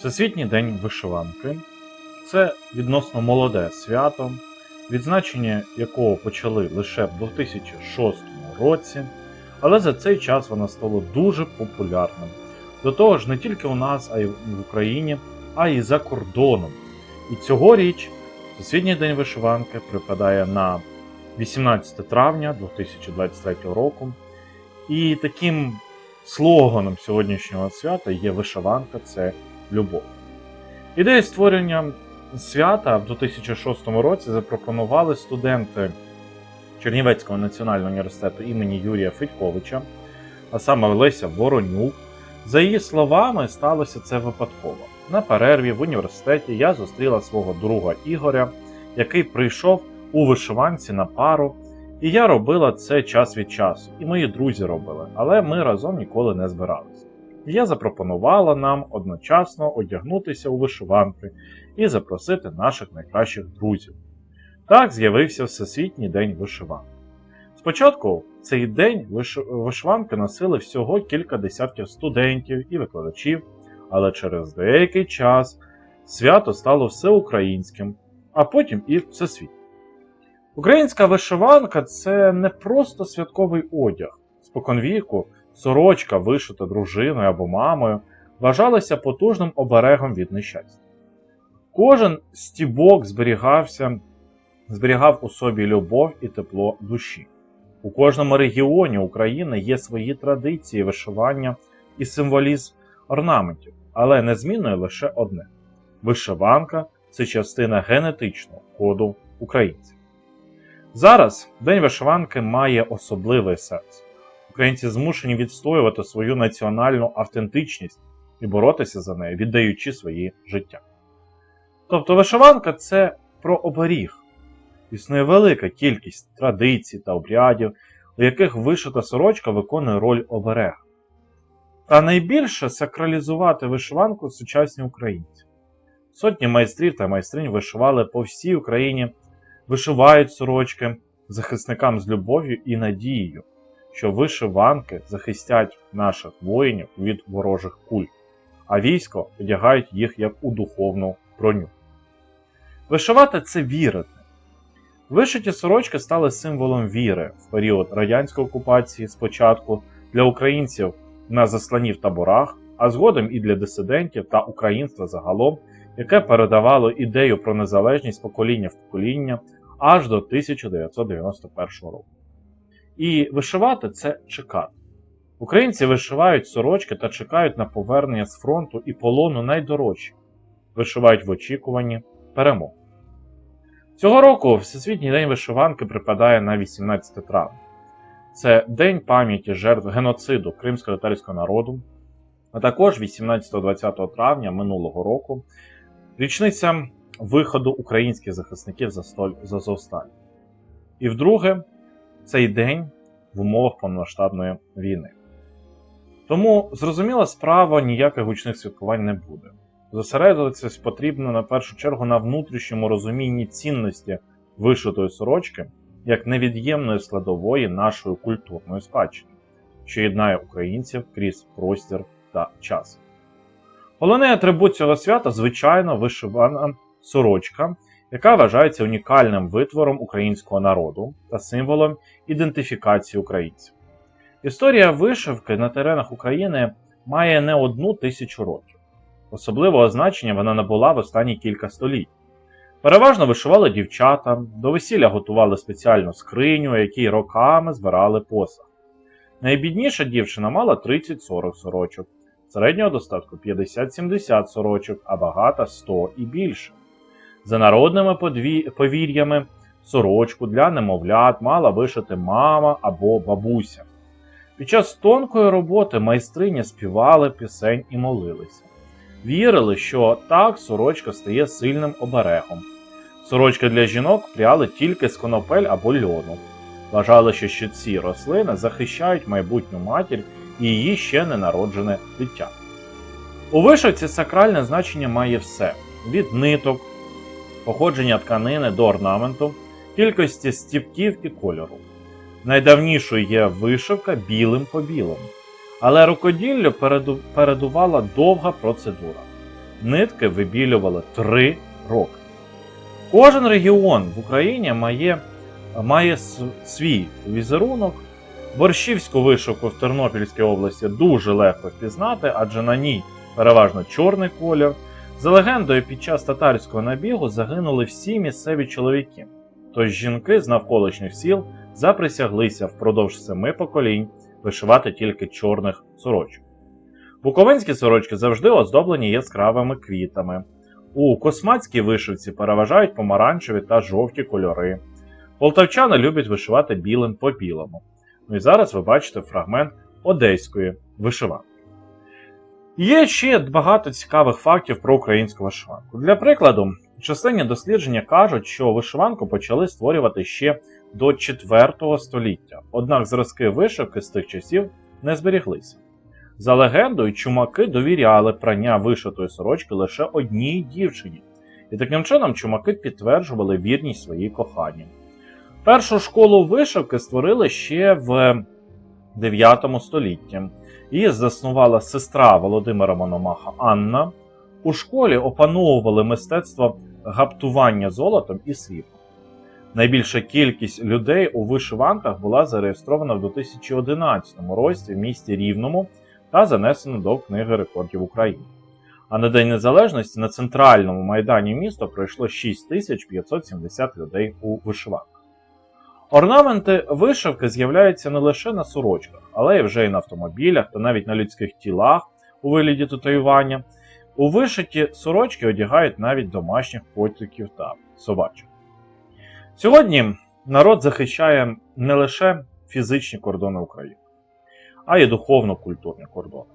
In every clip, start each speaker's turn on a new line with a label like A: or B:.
A: Всесвітній день вишиванки це відносно молоде свято, відзначення якого почали лише в 2006 році, але за цей час воно стало дуже популярним. До того ж, не тільки у нас, а й в Україні, а й за кордоном. І цьогоріч Всесвітній день вишиванки припадає на 18 травня 2023 року. І таким слоганом сьогоднішнього свята є вишиванка це любов. Ідею створення свята в 2006 році запропонували студенти Чернівецького національного університету імені Юрія Федьковича, а саме Леся Воронюк. За її словами, сталося це випадково. На перерві в університеті я зустріла свого друга Ігоря, який прийшов у вишиванці на пару, і я робила це час від часу, і мої друзі робили, але ми разом ніколи не збиралися. Я запропонувала нам одночасно одягнутися у вишиванки і запросити наших найкращих друзів. Так з'явився Всесвітній день вишиванки. Спочатку цей день виш- вишиванки носили всього кілька десятків студентів і викладачів, але через деякий час свято стало всеукраїнським, а потім і всесвітнім. Українська вишиванка це не просто святковий одяг. Споконвіку сорочка, вишита дружиною або мамою, вважалася потужним оберегом від нещастя. Кожен стібок зберігався, зберігав у собі любов і тепло душі. У кожному регіоні України є свої традиції вишивання і символізм орнаментів, але незмінною лише одне: вишиванка це частина генетичного коду українців. Зараз День вишиванки має особливий сенс. Українці змушені відстоювати свою національну автентичність і боротися за неї, віддаючи свої життя. Тобто вишиванка це про оберіг. Існує велика кількість традицій та обрядів, у яких вишита сорочка виконує роль оберега. Та найбільше сакралізувати вишиванку сучасні українці. Сотні майстрів та майстринь вишивали по всій Україні, вишивають сорочки захисникам з любов'ю і надією, що вишиванки захистять наших воїнів від ворожих куль, а військо одягають їх як у духовну броню. Вишивати це вірити. Вишиті сорочки стали символом віри в період радянської окупації спочатку для українців на заслані в таборах, а згодом і для дисидентів та українства загалом, яке передавало ідею про незалежність покоління в покоління аж до 1991 року. І вишивати це чекати. Українці вишивають сорочки та чекають на повернення з фронту і полону найдорожчі, вишивають в очікуванні перемог. Цього року Всесвітній день вишиванки припадає на 18 травня. Це День пам'яті жертв геноциду кримсько-татарського народу, а також 18-20 травня минулого року річниця виходу українських захисників з Астоль- І вдруге, цей день в умовах повномасштабної війни. Тому, зрозуміла справа, ніяких гучних святкувань не буде. Зосередитися потрібно на першу чергу на внутрішньому розумінні цінності вишитої сорочки як невід'ємної складової нашої культурної спадщини, що єднає українців крізь простір та час. Головний атрибут цього свята, звичайно, вишивана сорочка, яка вважається унікальним витвором українського народу та символом ідентифікації українців. Історія вишивки на теренах України має не одну тисячу років. Особливого значення вона набула в останні кілька століть. Переважно вишивали дівчата, до весілля готували спеціальну скриню, якій роками збирали посах. Найбідніша дівчина мала 30-40 сорочок, середнього достатку 50-70 сорочок, а багата 100 і більше. За народними повір'ями, сорочку для немовлят мала вишити мама або бабуся. Під час тонкої роботи майстрині співали пісень і молилися. Вірили, що так сорочка стає сильним оберегом. Сорочки для жінок пряли тільки з конопель або льону. Вважали, що ці рослини захищають майбутню матір і її ще ненароджене дитя. У вишивці сакральне значення має все: від ниток, походження тканини до орнаменту, кількості стіпків і кольору. Найдавнішою є вишивка білим по білому. Але рукоділлю передувала довга процедура. нитки вибілювали 3 роки. Кожен регіон в Україні має, має свій візерунок. Борщівську вишивку в Тернопільській області дуже легко впізнати, адже на ній переважно чорний колір. За легендою, під час татарського набігу загинули всі місцеві чоловіки. Тож жінки з навколишніх сіл заприсяглися впродовж семи поколінь вишивати тільки чорних сорочок. Буковинські сорочки завжди оздоблені яскравими квітами. У космацькій вишивці переважають помаранчеві та жовті кольори. Полтавчани люблять вишивати білим по білому. Ну і зараз ви бачите фрагмент одеської вишиванки. Є ще багато цікавих фактів про українську вишиванку. Для прикладу, численні дослідження кажуть, що вишиванку почали створювати ще до 4 століття, однак зразки вишивки з тих часів не зберіглися. За легендою, чумаки довіряли прання вишитої сорочки лише одній дівчині, і таким чином чумаки підтверджували вірність своїй коханні. Першу школу вишивки створили ще в 9 столітті. Її заснувала сестра Володимира Мономаха Анна. У школі опановували мистецтво гаптування золотом і сріблом. Найбільша кількість людей у вишиванках була зареєстрована в 2011 році в місті Рівному та занесена до Книги рекордів України. А на День Незалежності на центральному майдані міста пройшло 6570 людей у вишиванках. Орнаменти вишивки з'являються не лише на сорочках, але й вже й на автомобілях та навіть на людських тілах у вигляді татуювання. У вишиті сорочки одягають навіть домашніх котиків та собачок. Сьогодні народ захищає не лише фізичні кордони України, а й духовно-культурні кордони.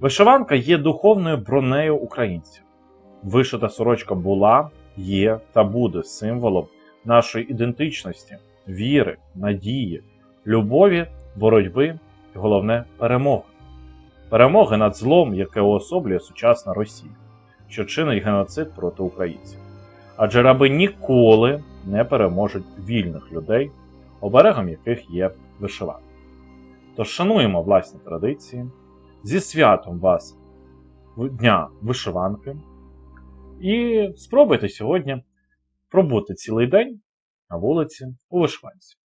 A: Вишиванка є духовною бронею українців. Вишита сорочка була, є та буде символом нашої ідентичності, віри, надії, любові, боротьби і головне перемоги. Перемоги над злом, яке уособлює сучасна Росія, що чинить геноцид проти українців. Адже раби ніколи не переможуть вільних людей, оберегом яких є вишиванка. Тож шануємо власні традиції, зі святом вас Дня вишиванки, і спробуйте сьогодні пробути цілий день на вулиці у вишиванці.